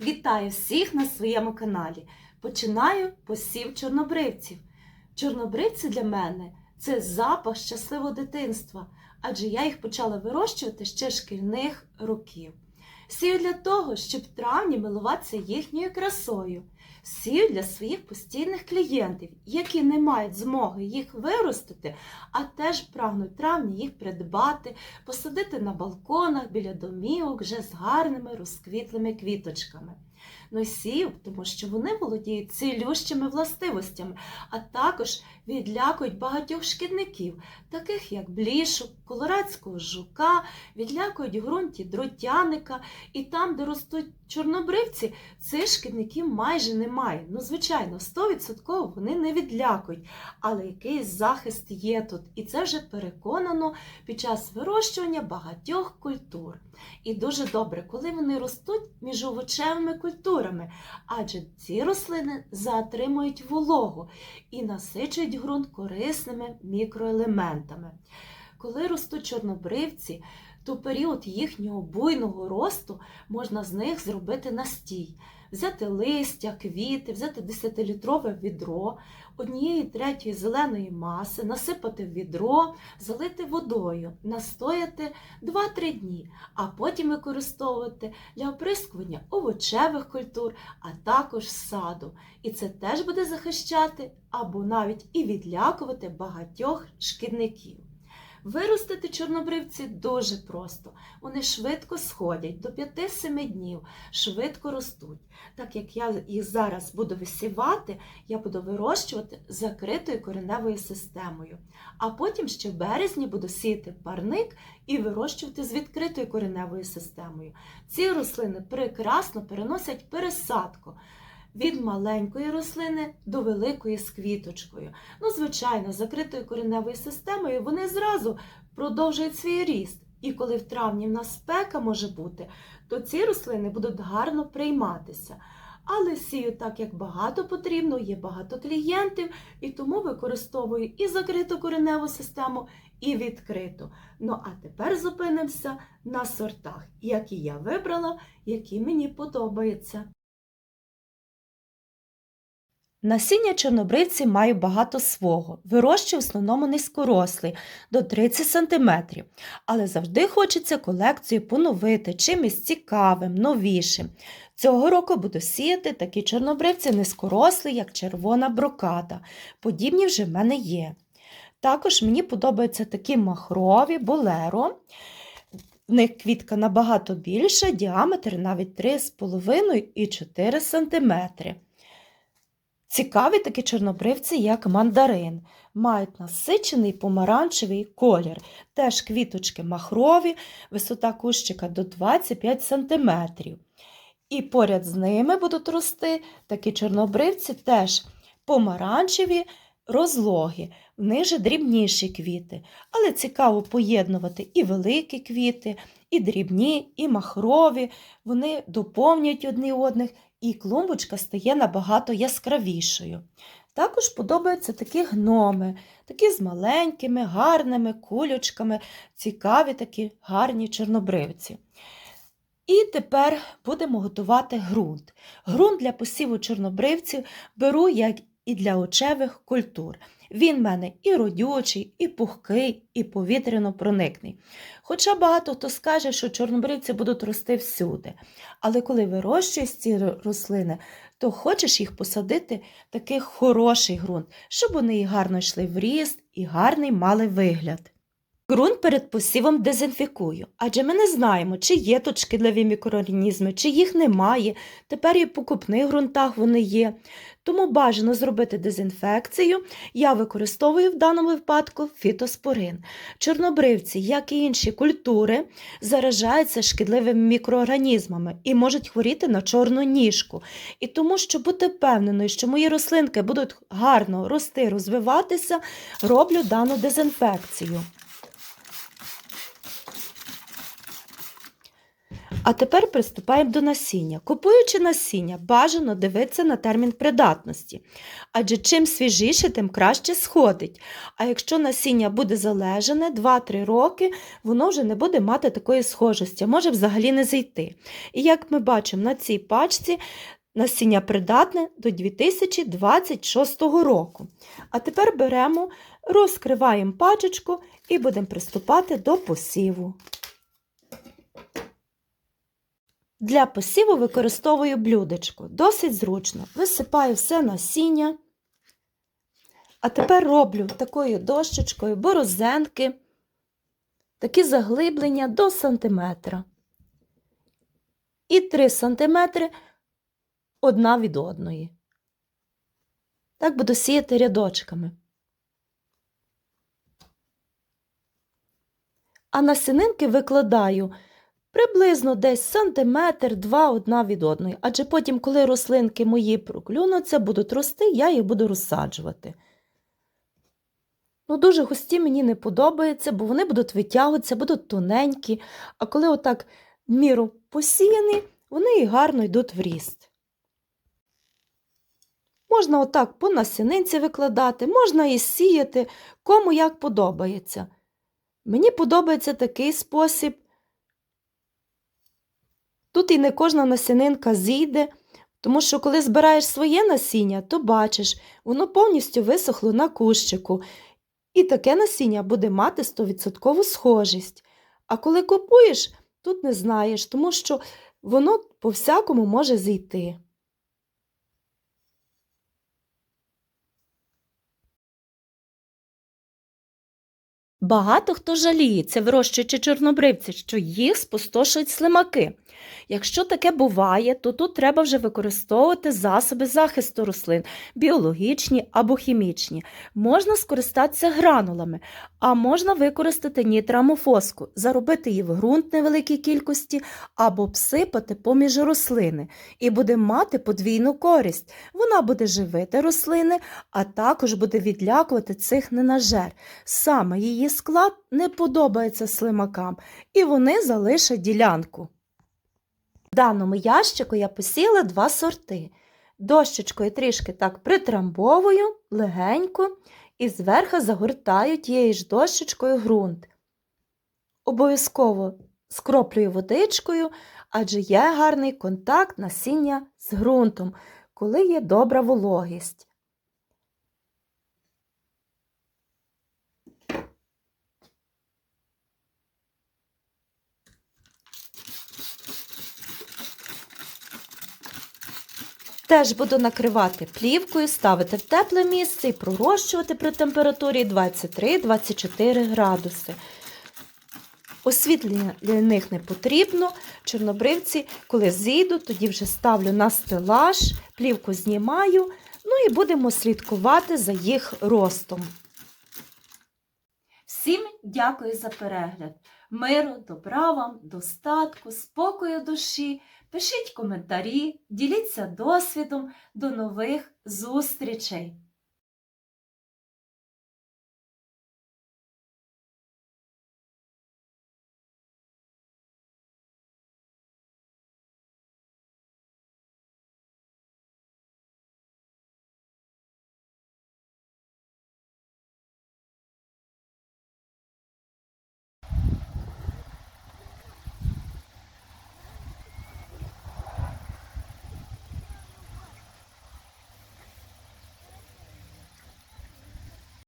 Вітаю всіх на своєму каналі. Починаю посів чорнобривців. Чорнобривці для мене це запах щасливого дитинства, адже я їх почала вирощувати ще шкільних років. Сію для того, щоб в травні милуватися їхньою красою. Сію для своїх постійних клієнтів, які не мають змоги їх виростити, а теж прагнуть травні їх придбати, посадити на балконах біля домівок вже з гарними розквітлими квіточками. Ну і сів, тому що вони володіють цілющими властивостями, а також відлякують багатьох шкідників, таких як блішок, колорадського жука, відлякують в ґрунті дротяника, і там, де ростуть чорнобривці, цих шкідників майже немає. Ну, звичайно, 100% вони не відлякують, але якийсь захист є тут, і це вже переконано під час вирощування багатьох культур. І дуже добре, коли вони ростуть між овочевими культурами, адже ці рослини затримують вологу і насичують ґрунт корисними мікроелементами. Коли ростуть чорнобривці, то період їхнього буйного росту можна з них зробити настій, взяти листя, квіти, взяти 10-літрове відро, однієї третьої зеленої маси, насипати в відро, залити водою, настояти 2-3 дні, а потім використовувати для оприскування овочевих культур, а також саду. І це теж буде захищати або навіть і відлякувати багатьох шкідників. Виростити чорнобривці дуже просто. Вони швидко сходять до 5-7 днів, швидко ростуть. Так як я їх зараз буду висівати, я буду вирощувати закритою кореневою системою. А потім ще в березні буду сіяти парник і вирощувати з відкритою кореневою системою. Ці рослини прекрасно переносять пересадку. Від маленької рослини до великої з квіточкою. Ну, звичайно, закритою кореневою системою вони зразу продовжують свій ріст. І коли в травні в нас спека може бути, то ці рослини будуть гарно прийматися. Але сію так, як багато потрібно, є багато клієнтів, і тому використовую і закриту кореневу систему, і відкриту. Ну а тепер зупинимося на сортах, які я вибрала, які мені подобаються. Насіння чорнобривці маю багато свого. Вирощую в основному низькорослий до 30 см. Але завжди хочеться колекцію поновити чимось цікавим, новішим. Цього року буду сіяти такі чорнобривці низькорослі, як червона броката. Подібні вже в мене є. Також мені подобаються такі махрові болеро. В них квітка набагато більша, діаметр навіть 3,5 і 4 см. Цікаві такі чорнобривці, як мандарин, мають насичений помаранчевий колір. Теж квіточки махрові, висота кущика до 25 см. І поряд з ними будуть рости такі чорнобривці, теж помаранчеві, розлогі, в них же дрібніші квіти. Але цікаво поєднувати і великі квіти, і дрібні, і махрові. Вони доповнюють одні одних і клумбочка стає набагато яскравішою. Також подобаються такі гноми, такі з маленькими, гарними кулючками, цікаві такі гарні чорнобривці. І тепер будемо готувати ґрунт. Ґрунт для посіву чорнобривців беру як і для очевих культур. Він в мене і родючий, і пухкий, і повітряно проникний. Хоча багато хто скаже, що чорнобривці будуть рости всюди. Але коли вирощуєш ці рослини, то хочеш їх посадити в такий хороший ґрунт, щоб вони гарно йшли в ріст, і гарний мали вигляд. Ґрунт перед посівом дезінфікую, адже ми не знаємо, чи є тут шкідливі мікроорганізми, чи їх немає. Тепер і в покупних ґрунтах вони є. Тому бажано зробити дезінфекцію. Я використовую в даному випадку фітоспорин. Чорнобривці, як і інші культури, заражаються шкідливими мікроорганізмами і можуть хворіти на чорну ніжку. І тому, щоб бути впевненою, що мої рослинки будуть гарно рости, розвиватися, роблю дану дезінфекцію. А тепер приступаємо до насіння. Купуючи насіння, бажано дивитися на термін придатності, адже чим свіжіше, тим краще сходить. А якщо насіння буде залежане 2-3 роки, воно вже не буде мати такої схожості, може взагалі не зайти. І як ми бачимо на цій пачці, насіння придатне до 2026 року. А тепер беремо, розкриваємо пачечку і будемо приступати до посіву. Для посіву використовую блюдечко. Досить зручно. Висипаю все насіння. А тепер роблю такою дощечкою борозенки, такі заглиблення до сантиметра. І 3 сантиметри одна від одної. Так буду сіяти рядочками. А насінинки викладаю приблизно десь сантиметр, два одна від одної. Адже потім, коли рослинки мої проклюнуться, будуть рости, я їх буду розсаджувати. Ну, дуже густі мені не подобається, бо вони будуть витягуватися, будуть тоненькі, а коли отак міру посіяні, вони і гарно йдуть в ріст. Можна отак по насінинці викладати, можна і сіяти, кому як подобається. Мені подобається такий спосіб. Тут і не кожна насінинка зійде, тому що коли збираєш своє насіння, то бачиш, воно повністю висохло на кущику, і таке насіння буде мати 100% схожість. А коли купуєш, тут не знаєш, тому що воно по-всякому може зійти. Багато хто жаліється, вирощуючи чорнобривці, що їх спустошують слимаки. Якщо таке буває, то тут треба вже використовувати засоби захисту рослин, біологічні або хімічні. Можна скористатися гранулами, а можна використати нітрамофоску, заробити її в ґрунт невеликій кількості або всипати поміж рослини. І буде мати подвійну користь. Вона буде живити рослини, а також буде відлякувати цих ненажер. Саме її склад не подобається слимакам, і вони залишать ділянку. В даному ящику я посіяла два сорти. Дощечкою трішки так притрамбовую легенько і зверху загортаю тією ж дощечкою ґрунт. Обов'язково скроплюю водичкою, адже є гарний контакт насіння з ґрунтом, коли є добра вологість. Теж буду накривати плівкою, ставити в тепле місце і пророщувати при температурі 23-24 градуси. Освітлення для них не потрібно. Чорнобривці, коли зійдуть, тоді вже ставлю на стелаж, плівку знімаю, ну і будемо слідкувати за їх ростом. Всім дякую за перегляд. Миру, добра вам, достатку, спокою душі. Пишіть коментарі, діліться досвідом. До нових зустрічей!